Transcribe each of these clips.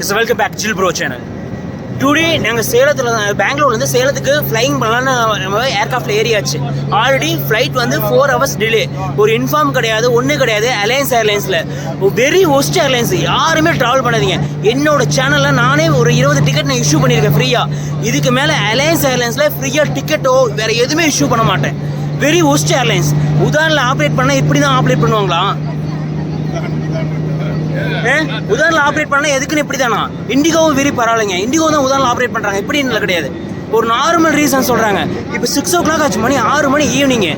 It's welcome back chill bro channel today நாங்கள் சேலத்தில் பெங்களூர்லேருந்து சேலத்துக்கு ஃப்ளைங் பண்ணலான்னு நம்ம ஏர்க்ராஃப்ட் ஏறியாச்சு. ஆல்ரெடி ஃப்ளைட் வந்து ஃபோர் ஹவர்ஸ் டிலே ஒரு இன்ஃபார்ம் கிடையாது ஒன்றும் கிடையாது அலையன்ஸ் ஏர்லைன்ஸில் வெரி ஒஸ்ட் ஏர்லைன்ஸ் யாருமே ட்ராவல் பண்ணாதீங்க. என்னோட சேனலில் நானே ஒரு இருபது டிக்கெட் நான் இஷ்யூ பண்ணியிருக்கேன் ஃப்ரீயாக இதுக்கு மேலே அலையன்ஸ் ஏர்லைன்ஸில் ஃப்ரீயாக டிக்கெட்டோ வேறு எதுவுமே இஷ்யூ பண்ண மாட்டேன். வெரி ஒஸ்ட் ஏர்லைன்ஸ் உதாரில் ஆப்ரேட் பண்ணால் இப்படி தான் ஆப்ரேட் பண்ணுவாங்களா? உதாரணம் ஆப்ரேட் பண்ணால் எதுக்குன்னு இப்படி தானா இண்டிகோவும் விரி பரவாயில்லைங்க. இண்டிகோ தான் உதாரணம் ஆப்ரேட் பண்ணுறாங்க இப்படின்னு கிடையாது. ஒரு நார்மல் ரீசன் சொல்கிறாங்க இப்போ சிக்ஸ் ஓ கிளாக் ஆச்சு மணி ஆறு மணி ஈவினிங்கு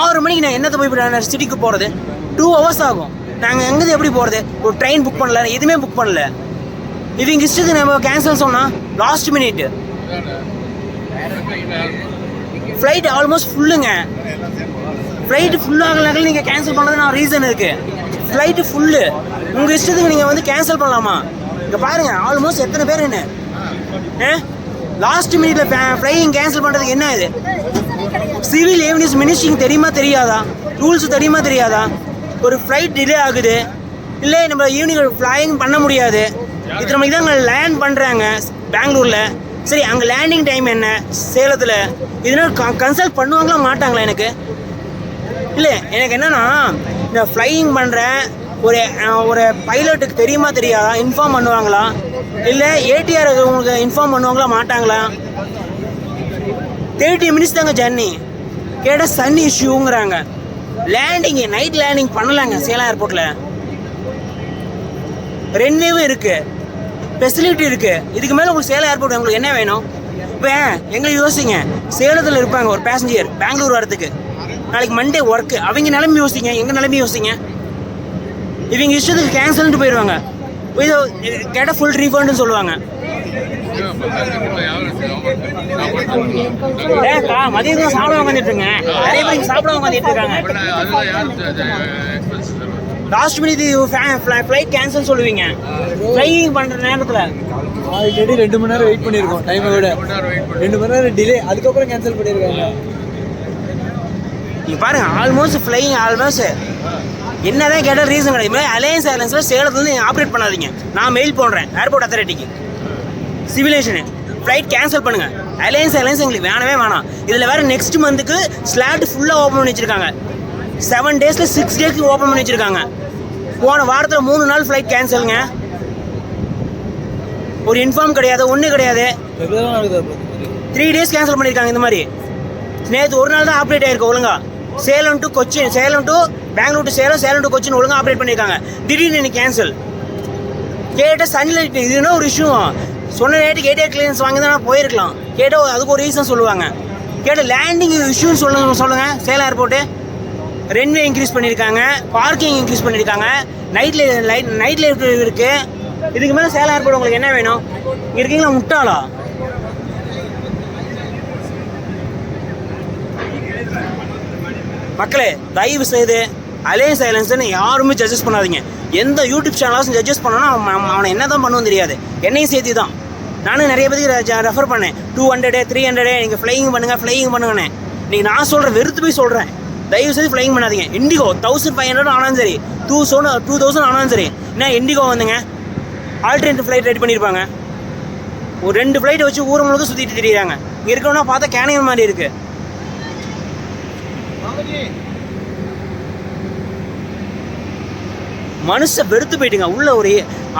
ஆறு மணிக்கு நான் என்னத்தை போய் சிட்டிக்கு போகிறது டூ ஹவர்ஸ் ஆகும். நாங்கள் எங்கேருந்து எப்படி போகிறது ஒரு ட்ரெயின் புக் பண்ணல எதுவுமே புக் பண்ணல. இவங்க இஷ்டத்துக்கு நம்ம கேன்சல் சொன்னால் லாஸ்ட் மினிட் ஃப்ளைட் ஆல்மோஸ்ட் ஃபுல்லுங்க ஃப்ளைட்டு ஃபுல்லாகலாம் நீங்கள் கேன்சல் பண்ணது நான் ரீசன் இருக்குது ஃப்ளைட்டு ஃபுல்லு உங்கள் இஷ்டத்துக்கு நீங்கள் வந்து கேன்சல் பண்ணலாமா? இங்கே பாருங்க ஆல்மோஸ்ட் எத்தனை பேர் என்ன ஏ லாஸ்ட் மினிட்ல ஃப்ளையிங் கேன்சல் பண்ணுறதுக்கு என்ன இது? சிவில் ஏவினிஸ் மினிஸ்ட்ரிங் தெரியுமா தெரியாதா? ரூல்ஸ் தெரியுமா தெரியாதா? ஒரு ஃப்ளைட் டிலே ஆகுது. இல்லை நம்ம ஈவினிங் ஃப்ளையிங் பண்ண முடியாது. இத்தனை மணிக்கு தான் அங்கே லேண்ட் பண்ணுறாங்க பெங்களூரில். சரி அங்கே லேண்டிங் டைம் என்ன? சேலத்தில். இதனால் கன்சல்ட் பண்ணுவாங்களா மாட்டாங்களா எனக்கு? இல்லை எனக்கு என்னன்னா இந்த ஃப்ளையிங் பண்ணுற ஒரு ஒரு பைலட்டுக்கு தெரியுமா தெரியாதா? இன்ஃபார்ம் பண்ணுவாங்களா? இல்லை ஏடிஆர் உங்களுக்கு இன்ஃபார்ம் பண்ணுவாங்களா மாட்டாங்களா? தேர்ட்டி மினிட்ஸ் தாங்க ஜர்னி கேட்டால் சன் இஷ்யூங்கிறாங்க லேண்டிங்கு நைட் லேண்டிங் பண்ணலாங்க சேலம் ஏர்போர்ட்டில் ரெண்டுவும் இருக்குது ஃபெசிலிட்டி இருக்குது இதுக்கு மேலே உங்களுக்கு சேலம் ஏர்போர்ட் உங்களுக்கு என்ன வேணும்? இப்போ எங்களை யோசிங்க. சேலத்தில் இருப்பாங்க ஒரு பேசஞ்சர் பெங்களூர் வரத்துக்கு நாளைக்கு மண்டே ஒர்க்கு அவங்க நிலைமை யோசிங்க எங்கள் நிலமை யோசிங்க. இவங்க இஷ்டத்துக்கு கேன்சல்ட்டு போயிடுவாங்க இது கேட்டால் ஃபுல் ரீஃபண்டுன்னு சொல்லுவாங்க. ஏக்கா மதியம் தான் சாப்பிட உட்காந்துட்டுருங்க நிறைய பேர் சாப்பிட உட்காந்துட்டு இருக்காங்க லாஸ்ட் மினிட் ஃப்ளைட் கேன்சல் சொல்லுவீங்க. ஃப்ளையிங் பண்ணுற நேரத்தில். ஆல்ரெடி ரெண்டு மணி நேரம் வெயிட் பண்ணியிருக்கோம். டைமை விட. ரெண்டு மணி நேரம் டிலே அதுக்கப்புறம் கேன்சல் பண்ணியிருக்காங்க. நீங்க பாருங்க ஆல்மோஸ்ட் ஃப்ளையிங் ஆல்மோஸ்ட் என்னதான் கேட்டால் ரீசன் கிடையாது. அலையன்ஸ் ஏர்லைன்ஸில் சேலத்துலேருந்து ஆப்ரேட் பண்ணாதீங்க. நான் மெயில் போடுறேன். ஏர்போர்ட் அத்தாரிட்டிக்கு சிவிலேஷனு ஃப்ளைட் கேன்சல் பண்ணுங்கள் அலையன்ஸ் ஏர்லைன்ஸ் எங்களுக்கு வேணவே வேணாம். இதில் வேற நெக்ஸ்ட் மந்த்துக்கு ஸ்லாட் ஃபுல்லாக ஓப்பன் பண்ணி வச்சுருக்காங்க. செவன் டேஸில் சிக்ஸ் டேஸ்க்கு ஓப்பன் பண்ணி வச்சுருக்காங்க. போன வாரத்தில் மூணு நாள் ஃப்ளைட் கேன்சலுங்க ஒரு இன்ஃபார்ம் கிடையாது ஒன்றும் கிடையாது. த்ரீ டேஸ் கேன்சல் பண்ணியிருக்காங்க இந்த மாதிரி. நேற்று ஒரு நாள் தான் ஆப்ரேட் ஆயிருக்கு ஒழுங்கா. Salem to Cochin Salem to Bangalore to Salem Salem to Cochin ஒழுங்காக ஆப்ரேட் பண்ணியிருக்காங்க திடீர்னு இன்னைக்கு கேன்சல் கேட்ட சன்லைட் இதுனா ஒரு இஷ்யூ சொன்ன ரேட்டுக்கு கேட்டே கிளியன்ஸ் வாங்கி தான் போயிருக்கலாம். கேட்டால் அதுக்கு ஒரு ரீசன் சொல்லுவாங்க. கேட்ட லேண்டிங் இஷ்யூன்னு சொல்லுங்க சொல்லுங்கள் சேலம் ஏர்போர்ட்டு ரென்வே இன்க்ரீஸ் பண்ணியிருக்காங்க பார்க்கிங் இன்க்ரீஸ் பண்ணியிருக்காங்க நைட்ல லைட் நைட் லைட் இருக்குது இதுக்கு மேலே சேலம் ஏர்போர்ட் உங்களுக்கு என்ன வேணும்? இங்கே இருக்கீங்களா முட்டாளா? மக்களே தயவு செய்து அலே சைலன்ஸ்னு யாருமே ஜட்ஜஸ் பண்ணாதீங்க. எந்த யூடியூப் சேனலாச்சும் ஜட்ஜஸ் பண்ணனா அவன் அவனை என்ன தான் பண்ணுவோம் தெரியாது. என்னையும் சேர்த்து தான் நானும் நிறைய பேருக்கு ரெஃபர் பண்ணேன். டூ ஹண்ட்ரடு த்ரீ ஹண்ட்ரடு நீங்கள் ஃப்ளையிங் பண்ணுங்கள் ஃப்ளையிங் பண்ணுங்கண்ணே நீங்கள் நான் சொல்கிறேன் வெறுத்து போய் சொல்கிறேன் தயவு செய்து ஃப்ளைங் பண்ணாதீங்க. இண்டிகோ தௌசண்ட் ஃபைவ் ஹண்ட்ரட் ஆனாலும் சரி டூ சோன் டூ தௌசண்ட் ஆனாலும் சரி என்ன இண்டிகோ வந்துங்க? ஆல்டர்னேட்டிவ் ஃப்ளைட் ரெடி பண்ணியிருப்பாங்க ஒரு ரெண்டு ஃப்ளைட் வச்சு ஊர் முழுக்க சுற்றிட்டு திரியிறாங்க. இங்கே இருக்கணும்னா பார்த்தா கேனியன் மாதிரி இருக்குது மனுஷை வெறுத்து போயிட்டுங்க. உள்ள ஒரு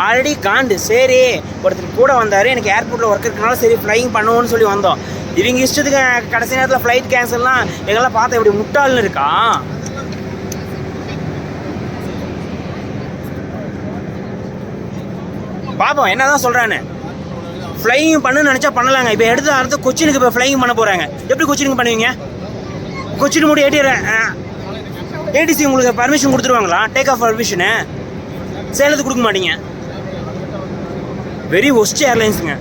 ஆல்ரெடி காண்டு. சரி ஒருத்தர் கூட வந்தார். எனக்கு ஏர்போர்ட்டில் ஒர்க் இருக்கனால சரி ஃப்ளைங் பண்ணுவோன்னு சொல்லி வந்தோம். இவங்க இஷ்டத்துக்கு கடைசி நேரத்தில் ஃப்ளைட் கேன்சல்லாம் எங்கெல்லாம் பார்த்தா இப்படி முட்டாள்னு இருக்கா? பாப்போம் என்னதான் சொல்கிறான்னு ஃப்ளைங் பண்ணுன்னு நினச்சா பண்ணலாங்க. இப்போ எடுத்து அடுத்து கொச்சினுக்கு இப்போ ஃப்ளைங் பண்ண போகிறாங்க எப்படி கொச்சினுக்கு பண்ணுவீங்க? கொச்சின் மூடி ஏடிஆர் ஏடிசி உங்களுக்கு பர்மிஷன் கொடுத்துருவாங்களா? டேக் ஆஃப் பர்மிஷனு சேலத்துக்கு கொடுக்க மாட்டீங்க. வெரி ஒஸ்ட் ஏர்லைன்ஸுங்க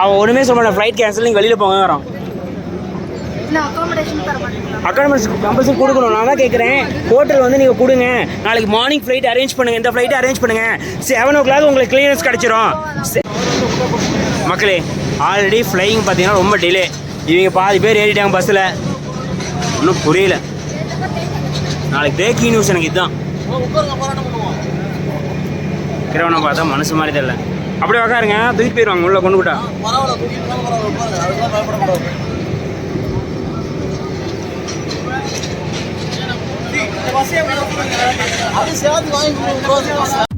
அவன் ஒன்றுமே சொல்ல மாட்டான். ஃப்ளைட் கேன்சல் நீங்கள் வெளியில் போங்க அக்காடமிஸ் கம்பல்சரி கொடுக்கணும். நான் தான் கேட்குறேன். ஹோட்டல் வந்து நீங்கள் கொடுங்க. நாளைக்கு மார்னிங் ஃப்ளைட் அரேஞ்ச் பண்ணுங்கள் இந்த ஃப்ளைட்டை அரேஞ்ச் பண்ணுங்கள் செவன் ஓ கிளாக் உங்களுக்கு கிளியரன்ஸ் கிடச்சிரும். மக்களே ஆல்ரெடி ஃப்ளையிங் பார்த்தீங்கன்னா ரொம்ப டிலே இவங்க பாதி பேர் ஏறிட்டாங்க பஸ்ஸில் ஒன்றும் புரியல. நாளைக்கு பிரேக்கிங் நியூஸ் எனக்கு இதுதான். கிரவனை பார்த்தா மனசு மாதிரி தெரியல. அப்படியே உக்காருங்க. தூக்கிட்டு போயிடுவாங்க உள்ள கொண்டு விட்டா அது சேர்த்து வாங்கி